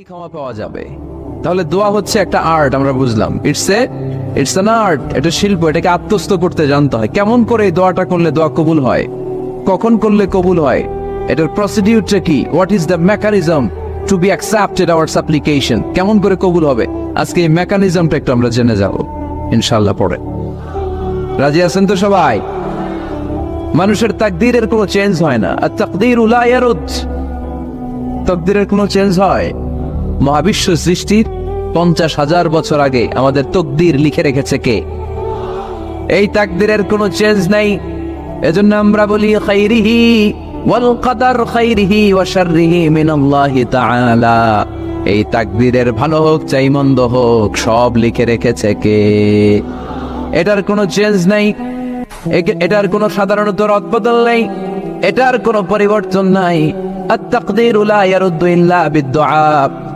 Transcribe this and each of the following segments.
তাহলেই ক্ষমা পাওয়া যাবে। তাহলে দোয়া হচ্ছে একটা আর্ট আমরা বুঝলাম। It's a it's an art এটা শিল্প, এটাকে আত্মস্থ করতে জানতে হয়। কেমন করে এই দোয়াটা করলে দোয়া কবুল হয়? কখন করলে কবুল হয়? এটার প্রসিডিউরটা কি? What is the mechanism to be accepted our supplication কেমন করে কবুল হবে? আজকে এই মেকানিজমটা একটু আমরা জেনে যাব ইনশাল্লাহ পরে। রাজি আছেন তো সবাই? মানুষের তাকদীরের কোনো চেঞ্জ হয় না। আর তাকদীর উলা ইয়ারুদ। তকদিরের কোনো চেঞ্জ হয়? মহাবিশ্ব সৃষ্টির পঞ্চাশ হাজার বছর আগে আমাদের তকদির লিখে রেখেছে কে? এই তাকদিরের কোনো চেঞ্জ নাই। এজন্য আমরা বলি খাইরিহি ওয়াল কাদার খাইরিহি ওয়া শাররিহি মিনাল্লাহি তাআলা। এই তাকদিরের ভালো হোক, চাই মন্দ হোক, সব লিখে রেখেছে কে? এটার কোনো চেঞ্জ নাই। এটার কোনো সাধারণত রদবদল নাই। এটার কোনো পরিবর্তন নাই। আত তাকদিরু লা ইয়ারুদ্দু ইল্লা বিদ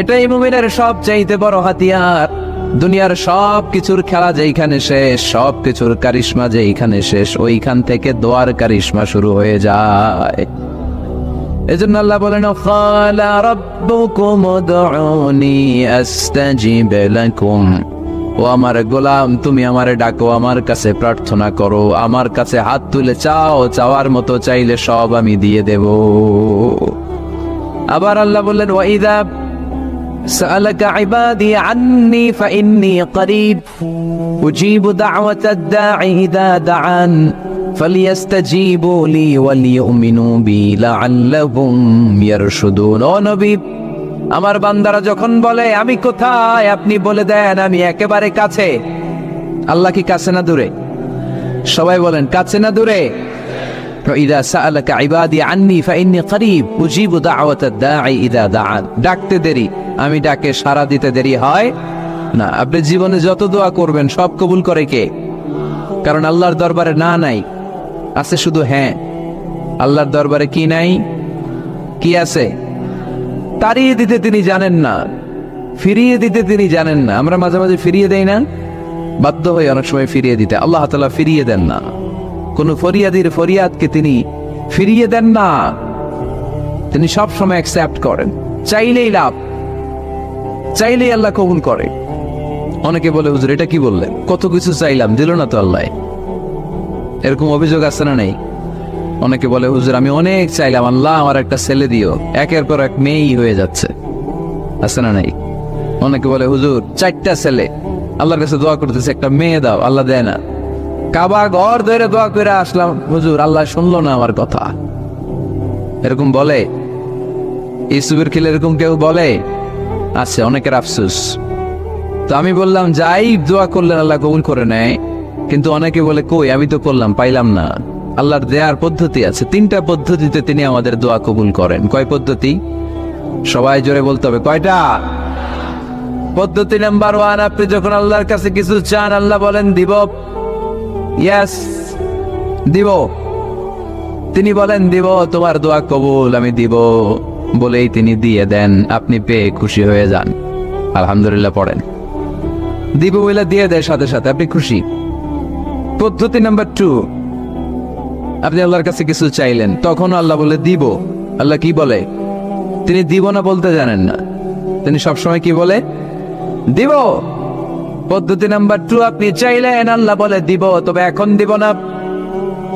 এটাই মুমিনের সব চাইতে বড় হাতিয়ার। দুনিয়ার সব কিছুর খেলা যেইখানে শেষ সব কিছুর কারিশমা যেইখানে শেষ, ওইখান থেকে দোয়ার কারিশমা শুরু হয়ে যায়। এজন্য আল্লাহ বলেন, খালা রাব্বুকুম উদউনি আস্তাজিব লাকুম। ও আমার গোলাম, তুমি আমারে ডাকো, আমার কাছে প্রার্থনা করো, আমার কাছে হাত তুলে চাও, চাওয়ার মতো চাইলে সব আমি দিয়ে দেব। আবার আল্লাহ বললেন ওয়াইদা سألك عبادي عني فإني قريب أجيب دعوة الداعي إذا دعان فليستجيبوا لي وليؤمنوا بي لعلهم يرشدون ও নবী আমার বান্দারা যখন বলে আমি কোথায় আপনি বলে দেন আমি একেবারে কাছে আল্লাহ কি কাছে না দূরে সবাই বলেন কাছে না দূরে فإذا سألك عبادي عني فإني قريب أجيب دعوة الداعي إذا دعان ডাকতে দেরি আমি ডাকে সারা দিতে দেরি হয়? না, আপনি জীবনে যত দোয়া করবেন, সব কবুল করে কে? কারণ আল্লাহর দরবারে না নাই, আছে শুধু হ্যাঁ। আল্লাহর দরবারে কি নাই? কি আছে? তাড়িয়ে দিতে তিনি জানেন না, ফিরিয়ে দিতে তিনি জানেন না। আমরা মাঝে মাঝে ফিরিয়ে দেই না? বাধ্য হয়ে অনেক সময় ফিরিয়ে দিতে। আল্লাহ তালা ফিরিয়ে দেন না। কোন ফরিয়াদির ফরিয়াদকে তিনি ফিরিয়ে দেন না। তিনি সব সময় অ্যাকসেপ্ট করেন। চাইলেই লাভ। চাইলেই আল্লাহ কবুল করে। অনেকে বলে, হুজুর, এটা কি বললেন? কত কিছু চাইলাম, দিল না তো আল্লাহ? এরকম অভিযোগ আছে না নেই? অনেকে বলে, হুজুর, আমি অনেক চাইলাম, আল্লাহ আমার একটা ছেলে দিও। একের পর এক মেয়েই হয়ে যাচ্ছে। আছে না নাই? অনেকে বলে, হুজুর, চারটা ছেলে, আল্লাহর কাছে দোয়া করতেছে, একটা মেয়ে দাও, আল্লাহ দেয় না। কাবা ঘর ধরে দোয়া করে আসলাম, হুজুর, আল্লাহ শুনলো না আমার কথা। এরকম বলে? ইসুবের খেলে এরকম কেউ বলে? আছে, অনেকের আফসোস। তো আমি বললাম, যাই দোয়া করলেন, আল্লাহ কবুল করে নেয়। কিন্তু অনেকে বলে, কই, আমি তো করলাম, পাইলাম না। আল্লাহর দেয়ার পদ্ধতি আছে। তিনটা পদ্ধতিতে তিনি আমাদের দোয়া কবুল করেন। কয় পদ্ধতি? সবাই জোরে বলতে হবে, কয়টা? পদ্ধতি নাম্বার ওয়ান, আপনি যখন আল্লাহর কাছে কিছু চান, আল্লাহ বলেন, দিব। ইয়াস দিব। তিনি বলেন, দিব, তোমার দোয়া কবুল, আমি দিব। বলেই তিনি দিয়ে দেন, আপনি পেয়ে খুশি হয়ে যান। আলহামদুলিল্লাহ পড়েন। দিব বইলা দিয়ে দেয় সাথে সাথে, আপনি খুশি? পদ্ধতি নাম্বার টু আপনি আল্লাহর কাছে কিছু চাইলেন, তখন আল্লাহ বলে দিব আল্লাহ কি বলে? তিনি দিব না বলতে জানেন না। তিনি সবসময় কি বলে? দিব পদ্ধতি নাম্বার টু আপনি চাইলেন, আল্লাহ বলে দিব তবে এখন দিব না।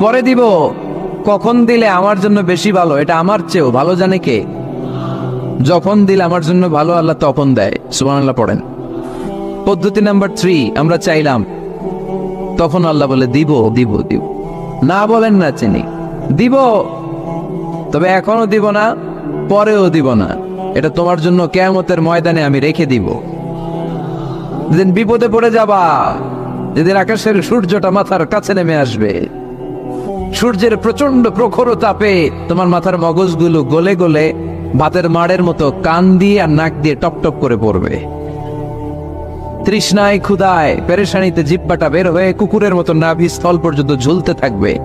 পরে দিব কখন দিলে আমার জন্য বেশি ভালো? এটা আমার চেয়েও ভালো জানে কে? যখন দিলে আমার জন্য ভালো, আল্লাহ তখন দেয়। সুমান আল্লাহ পড়েন। পদ্ধতি নাম্বার থ্রি আমরা চাইলাম, তখন আল্লাহ বলে, দিব দিব দিব। না বলেন না চিনি দিব। তবে এখনও দিব না, পরেও দিব না। এটা তোমার জন্য কেয়ামতের ময়দানে আমি রেখে দিব। যেদিন বিপদে পড়ে যাবা, যেদিন আকাশের সূর্যটা মাথার কাছে নেমে আসবে সূর্যের প্রচণ্ড প্রখর তাপে তোমার মাথার মগজগুলো গলে গলে ভাতের মাড়ের মতো কান দিয়ে আর নাক দিয়ে টপ টপ করে পড়বে। তৃষ্ণায় ক্ষুদায় পেরেশানিতে জিব্বাটা বের হয়ে কুকুরের মতো নাভি স্থল পর্যন্ত ঝুলতে থাকবে।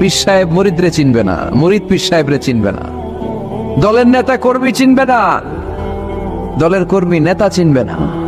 পীর সাহেব মরিদরে চিনবে না, মরিদ পীর চিনবে না। দলের নেতা কর্মী চিনবে না, দলের কর্মী নেতা চিনবে না।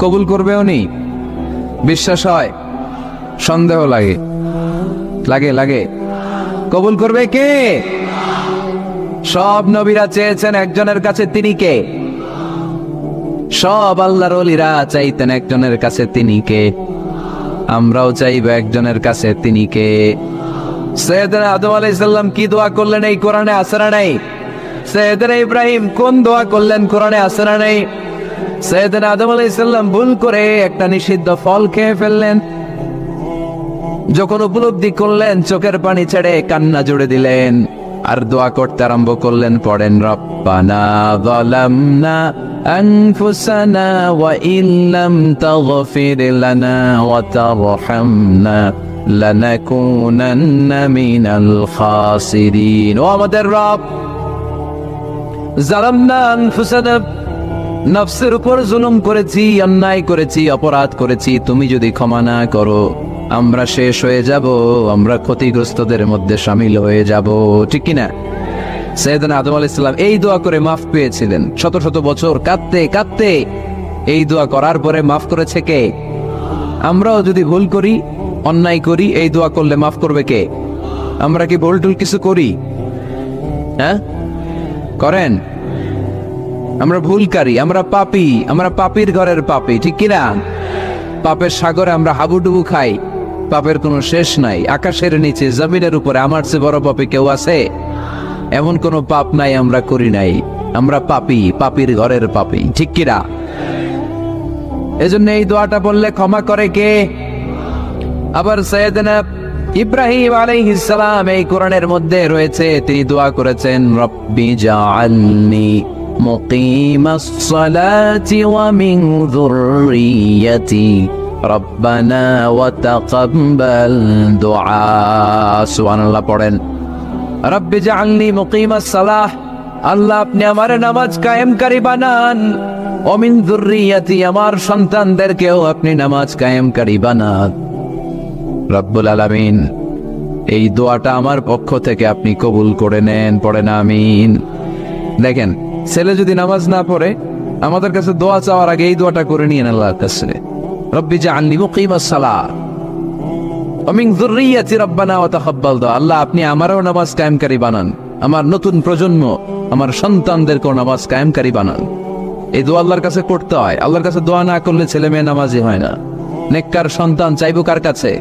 কবুল করবে উনি? বিশ্বাস হয়? সন্দেহ লাগে। লাগে লাগে। কবুল করবে কে? সব নবীরা চেয়েছেন একজনের কাছে তিনি কে? সব আল্লাহর অলিরা চাইতেন একজনের কাছে তিনি কে? আমরাও চাইব একজনের কাছে তিনি কে? সৈয়দনা আদম আলাইসাল্লাম কি দোয়া করলেন এই কোরআনে? আসরা নেই? সৈয়দনা ইব্রাহিম কোন দোয়া করলেন কোরআনে? আসরা নাই? সৈয়দনা আদম আলাইসাল্লাম ভুল করে একটা নিষিদ্ধ ফল খেয়ে ফেললেন। যখন উপলব্ধি করলেন, চোখের পানি ছেড়ে কান্না জুড়ে দিলেন আর দোয়া করতে আরম্ভ করলেন, পড়েন, রব্বানা যালামনা আনফুসানা ওয়া ইল্লাম তাগফির লানা ওয়া তারহামনা লানাকুনান্না মিনাল খাসিরিন। ও আমাদের রব জালামনা আনফুসানা নফসের উপর জুলুম করেছি, অন্যায় করেছি, অপরাধ করেছি, তুমি যদি ক্ষমা না করো, আমরা শেষ হয়ে যাব, আমরা ক্ষতিগ্রস্তদের মধ্যে সামিল হয়ে যাব, ঠিক কিনা? সৈয়দনা আদম আলাইহিস সালাম এই দোয়া করে মাফ পেয়েছিলেন। শত শত বছর কাঁদতে কাঁদতে এই দোয়া করার পরে মাফ করেছে কে? আমরাও যদি ভুল করি, অন্যায় করি, এই দোয়া করলে মাফ করবে কে? আমরা কি ভুল টুল কিছু করি? হ্যাঁ? করেন? আমরা ভুলকারী, আমরা পাপি, আমরা পাপির ঘরের পাপী, ঠিক কিনা? পাপের সাগরে আমরা হাবুডুবু খাই, পাপের কোনো শেষ নাই, আকাশের নিচে, জমিনের উপরে, আমার চেয়ে বড় পাপে কেউ আছে? এমন কোনো পাপ নাই আমরা করি নাই, আমরা পাপি, পাপির ঘরের পাপী, ঠিক কিনা? এজন্য এই দোয়াটা বললে ক্ষমা করে কে? আবার ইব্রাহিম আলাইহিস সালাম এই কোরআনের মধ্যে রয়েছে, তিনি দোয়া করেছেন, রব্বি জাআলনি মুকিম الصلاة ومن ذريتي ربنا وتقبل دعاء সুবহান আল্লাহ পড়েন রব্বি জাআলনি মুকিম الصلاة আল্লাহ আপনি আমার নামাজ কায়েমকারী বানান অমিন যুররিয়াতি আমার সন্তানদেরকেও আপনি নামাজ কায়েমকারী বানান রব্বুল আলামিন এই দোয়াটা আমার পক্ষ থেকে আপনি কবুল করে নেন পড়েন আমিন দেখেন ছেলে যদি নামাজ না পড়ে, আমাদের কাছে দোয়া চাওয়ার আগে এই দোয়াটা করে নিয়েন আল্লাহর কাছে। রব্বি জাআলনি মুকিমাস সালাত অমিন যুররিয়াতি রব্বানা ওয়া তাকাব্বাল আল্লাহ, আপনি আমারও নামাজ কায়েমকারী বানান। আমার নতুন প্রজন্ম, আমার নামাজ কায়েমকারী বানান। এই দোয়া আল্লাহর কাছে করতে হয়। আল্লাহর কাছে দোয়া না করলে ছেলে মেয়ে নামাজি হয় না। নেককার সন্তান চাইব কার কাছে?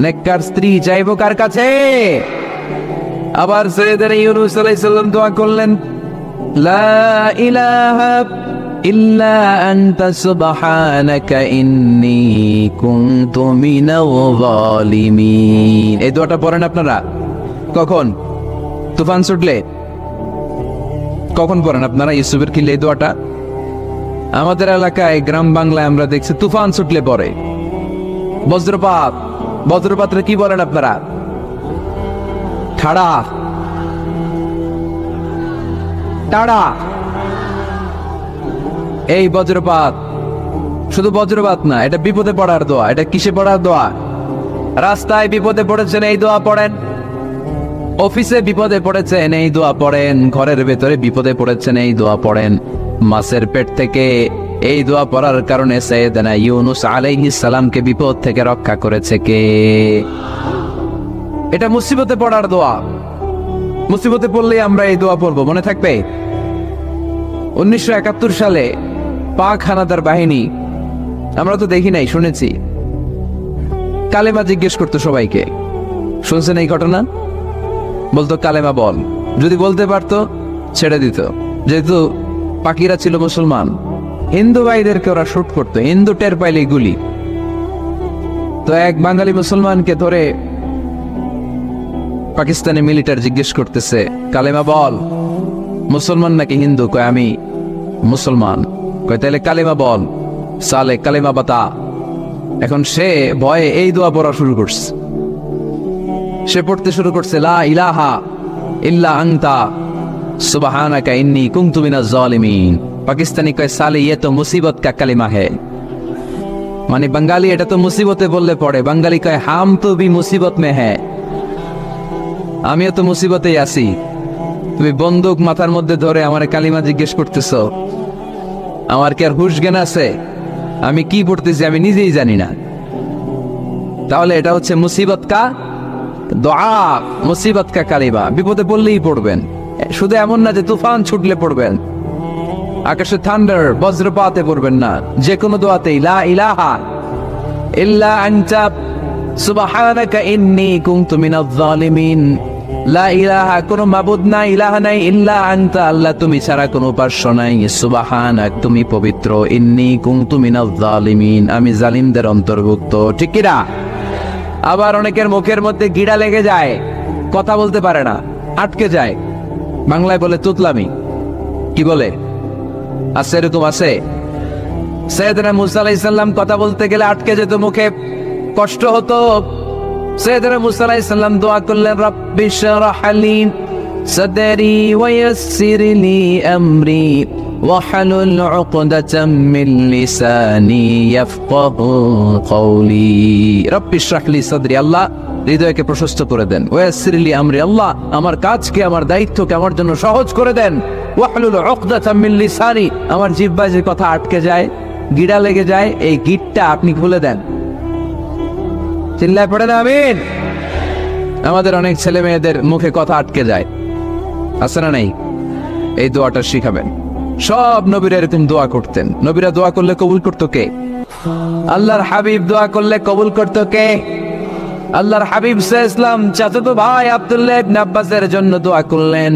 নেককার স্ত্রী চাইব কার কাছে? আবার সৈয়দনা ইউনুস আলাইহিস সালাম দোয়া করলেন লা ইলাহা ইল্লা আনতা সুবহানাকা ইন্নী কুনতু মিনাল জালিমিন এই দোয়াটা পড়েন আপনারা? কখন? তুফান ছুটলে? কখন পড়েন আপনারা ইউসুফের কিলে এই দোয়াটা? আমাদের এলাকায় গ্রাম বাংলায় আমরা দেখছি তুফান ছুটলে পরে বজ্রপাত। বজ্রপাতরে কি বলেন আপনারা? ঠাড়া টাড়া এই বজ্রপাত। শুধু বজ্রপাত না, এটা বিপদে পড়ার দোয়া, এটা কিসে পড়ার দোয়া? রাস্তায় বিপদে পড়েছেন, এই দোয়া পড়েন। অফিসে বিপদে পড়েছেন, এই দোয়া পড়েন। ঘরের ভেতরে বিপদে পড়েছেন, এই দোয়া পড়েন। মাছের পেট থেকে এই দোয়া পড়ার কারণে সৈয়দনা ইউনুস আলাইহিস সালামকে বিপদ থেকে রক্ষা করেছে কে? এটা মুসিবতে পড়ার দোয়া। মুসিবতে পড়লেই আমরা এই দোয়া পড়ব, মনে থাকবে? উনিশশো একাত্তর সালে পাক হানাদার বাহিনী, আমরা তো দেখি নাই, শুনেছি। কালেমা জিজ্ঞেস করতো সবাইকে, শুনছেন এই ঘটনা? বলতো, কালেমা বল। যদি বলতে পারতো, ছেড়ে দিত। যেহেতু পাকিরা ছিল মুসলমান, হিন্দু ভাইদেরকে ওরা শুট করতো, হিন্দু টের পাইলে গুলি। তো এক বাঙালি মুসলমানকে ধরে পাকিস্তানি মিলিটার জিজ্ঞেস করতেছে, কালেমা বল, মুসলমান নাকি হিন্দু? কয়, আমি মুসলমান। কয় তাহলে কালেমা বল, সালে কালেমা বাতা। এখন সে ভয়ে এই দোয়া পড়া শুরু করছে। সে পড়তে শুরু করছে, লা ইলাহা ইল্লা আংতা সুবহানাকা ইন্নী কুনতু মিনাজ জালিমিন। পাকিস্তানি কয়, সালে ইয়ে তো মুসিবত কা কালিমা হে। মানে বাঙালি এটা তো মুসিবতে বললে পড়ে, বাঙালি কয়, হাম তো বি মুসিবত মে হ্যাঁ আমিও তো মুসিবতেই আছি। তুমি বন্দুক মাথার মধ্যে ধরে আমার কালিমা জিজ্ঞেস করতেছ। আমার কি আর হুশ জ্ঞান আছে? আমি কি পড়তেছি আমি নিজেই জানি না। তাহলে এটা হচ্ছে মুসিবত কা দোয়া, মুসিবত কা কালিমা। বিপদে পড়লেই পড়বেন। শুধু এমন না যে তুফান ছুটলে পড়বেন। আকাশে থান্ডার, বজ্রপাতে পড়বেন না। যে কোনো দোয়াতেই, লা ইলাহা ইল্লা আনতা, সুবহানাকা ইন্নী কুনতু মিনাজ জালিমিন লা ইলাহা মাবুদ নাই, ইলাহা নাই আনতা। আল্লাহ, তুমি ছাড়া কোনো উপাস্য নাই। পবিত্র। ইন্নী আমি জালিমদের অন্তর্ভুক্ত। ঠিক আবার অনেকের মুখের মধ্যে গিড়া লেগে যায়, কথা বলতে পারে না, আটকে যায়। বাংলায় বলে তুতলামি। কি বলে? আছে এরকম, আছে? সৈয়দনা মুসা আলাইহিস সালাম কথা বলতে গেলে আটকে যেত মুখে। কষ্ট হতো সৈয়দনা মুসা আলাইহিস সালাম দোয়া করলেন রাব্বি শরহ লি সাদরি ওয়ায়াসসির লি আমরি واحلل عقدة من لساني يفقه قولي رب اشرح لي صدري আল্লাহ হৃদয়কে প্রশস্ত করে দেন ওয়াসিরলি আমরি আল্লাহ আমার কাজকে আমার দায়িত্বকে আমার জন্য সহজ করে দেন ওয়াহলুল উকদাতাম মিন লিসানি আমার জিহ্বায় যে কথা আটকে যায় গিড়া লেগে যায় এই গিটটা আপনি খুলে দেন চিল্লায় পড়ে না, আমিন। আমাদের অনেক ছেলে মেয়েদের মুখে কথা আটকে যায়। আছে না নাই? এই দোয়াটা শিখাবেন। সব নবীরা এরকম দোয়া করতেন। নবীরা দোয়া করলে কবুল করতো কে? আল্লাহর হাবিব দোয়া করলে কবুল করতো কে? আল্লাহর হাবিব ইসলাম চাচাতো ভাই আব্দুল্লাহ ইবনে আব্বাসের জন্য দোয়া করলেন,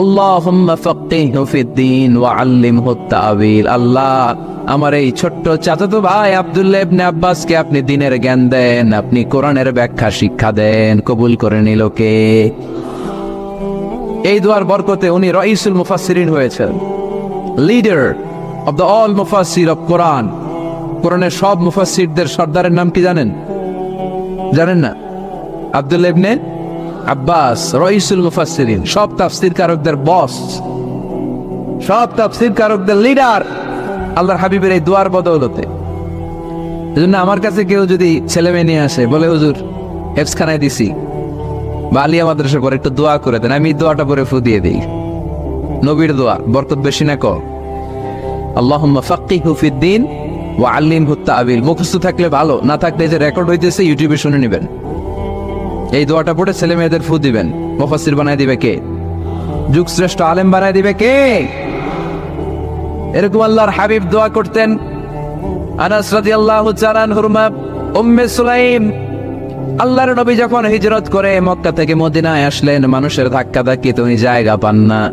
আল্লাহুম্মা ফাক্কিহু ফিদ্দিন ওয়া আল্লিমহু তা'ওয়িল আল্লাহ, আমার এই ছোট্ট চাচাতো ভাই আব্দুল্লাহ ইবনে আব্বাসকে আপনি দিনের জ্ঞান দেন, আপনি কোরআনের ব্যাখ্যা শিক্ষা দেন, কবুল করে নিল কে? এই দোয়ার বরকতে উনি রইসুল মুফাসসিরিন হয়েছেন, লিডার অব দ্য অল মুফাসসির অফ কোরআন। কোরআনের সব মুফাসসিরদের সর্দারের নাম কি জানেন? জানেন না? আব্দুল্লাহ ইবনে আব্বাস, রইসুল মুফাসসিরিন, সব তাফসীর কারকদের বস সব তাফসীর কারকদের লিডার আল্লাহর হাবিবের এই দোয়ার বদৌলতে। এজন্য আমার কাছে কেউ যদি ছেলে মেয়ে নিয়ে আসে, বলে, হুজুর হেফসখানায় দিছি, বা আলিয়া মাদ্রাসা করে একটু দোয়া করে দেন, আমি দোয়াটা পরে ফু দিয়ে দিই। নবীর দোয়া, বরকত বেশি না ক আল্লাহুম্মা ফাক্কিহু ওয়া আল্লিমহু তা'ওয়িল মুখস্থ থাকলে ভালো, না থাকলে যে রেকর্ড হইতেছে ইউটিউবে শুনে নেবেন। এই দোয়াটা পড়ে ছেলে মেয়েদের ফু দিবেন। বানায় দিবে কে? যুগ শ্রেষ্ঠ আলেম বানায় দিবে কে? এরকম আল্লাহর হাবিব দোয়া করতেন। আনাস রাদিয়াল্লাহু তাআলা আনহুর মা, উম্মে সুলাইম। আল্লাহর নবী যখন হিজরত করে মক্কা থেকে মদিনায় আসলেন, মানুষের ধাক্কা ধাক্কি তুমি জায়গা পান না।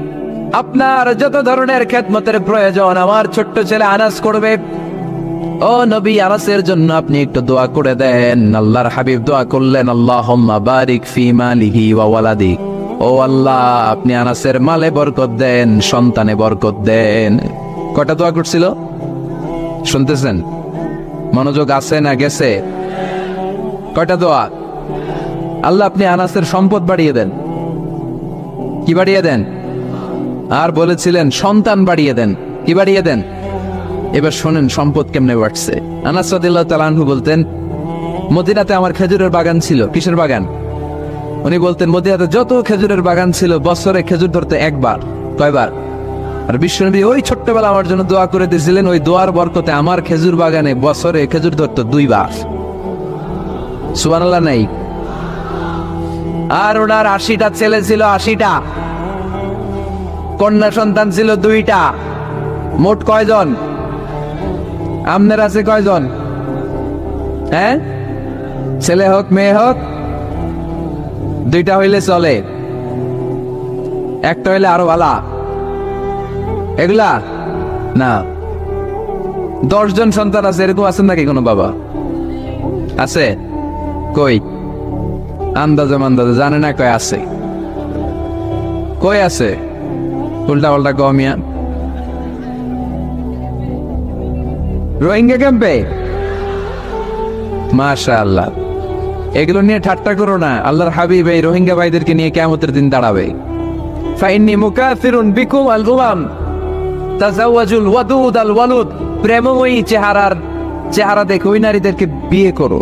আপনার যত ধরনের খেদমতের প্রয়োজন, আমার ছোট্ট ছেলে আনাস করবে। ও নবী আনাসের জন্য আপনি একটু দোয়া করে দেন। আল্লাহর হাবিব দোয়া করলেন, আল্লাহুম্মা বারিক ফি মালিহি ওয়া ওয়ালাদি। ও আল্লাহ, আপনি আনাসের মালে বরকত দেন, সন্তানে বরকত দেন। কটা দোয়া করছিল? শুনতেছেন? মনোযোগ আছে না গেছে? কয়টা দোয়া? আল্লাহ, আপনি আনাসের সম্পদ বাড়িয়ে দেন। কি বাড়িয়ে দেন? আর বলেছিলেন, সন্তান বাড়িয়ে দেন। কি বাড়িয়ে দেন? এবার শোনেন সম্পদ কেমনে বাড়ছে। আনাস তাআলা বলতেন, মদিনাতে আমার খেজুরের বাগান ছিল। কিসের বাগান? উনি বলতেন, মদিনাতে যত খেজুরের বাগান ছিল, বছরে খেজুর ধরতে একবার, কয়বার? আর বিশ্বনবী ওই ছোট্টবেলা আমার জন্য দোয়া করে দিয়েছিলেন, ওই দোয়ার বরকতে আমার খেজুর বাগানে বছরে খেজুর ধরতো দুইবার। সুবহানাল্লাহ, নাই। আর ওনার আশিটা ছেলে ছিল আশিটা। কন্যা সন্তান ছিল দুইটা। মোট কয়জন? আমনের আছে কয়জন? হ্যাঁ? ছেলে হোক, মেয়ে হোক, দুইটা হইলে চলে। একটা হইলে আরও ভালা এগুলা? না। দশজন সন্তান আছে, এরকম আছেন নাকি কোনো বাবা? আছে? কই? আন্দাজে মান্দাজে, জানে না কয় আছে। কই আছে? উল্টা পাল্টা কমিয়া রোহিঙ্গা ক্যাম্পে? মাশা আল্লাহ এগুলো নিয়ে ঠাট্টা করো না। আল্লাহর হাবিব এই রোহিঙ্গা ভাইদেরকে নিয়ে কেমতের দিন দাঁড়াবে। ফাইন্নি মুকাফিরুন বিকুম আল উমাম তাজাওয়াজুল ওয়াদুদ আল ওয়ালুদ। প্রেমময়ী চেহারার চেহারা দেখে ওই নারীদেরকে বিয়ে করো।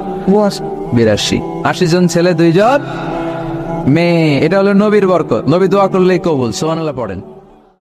বিরাশি। আশি জন ছেলে, দুইজন মেয়ে। এটা হলো নবীর বরকত। নবী দোয়া করলেই কবুল সোহানাল্লাহ পড়েন।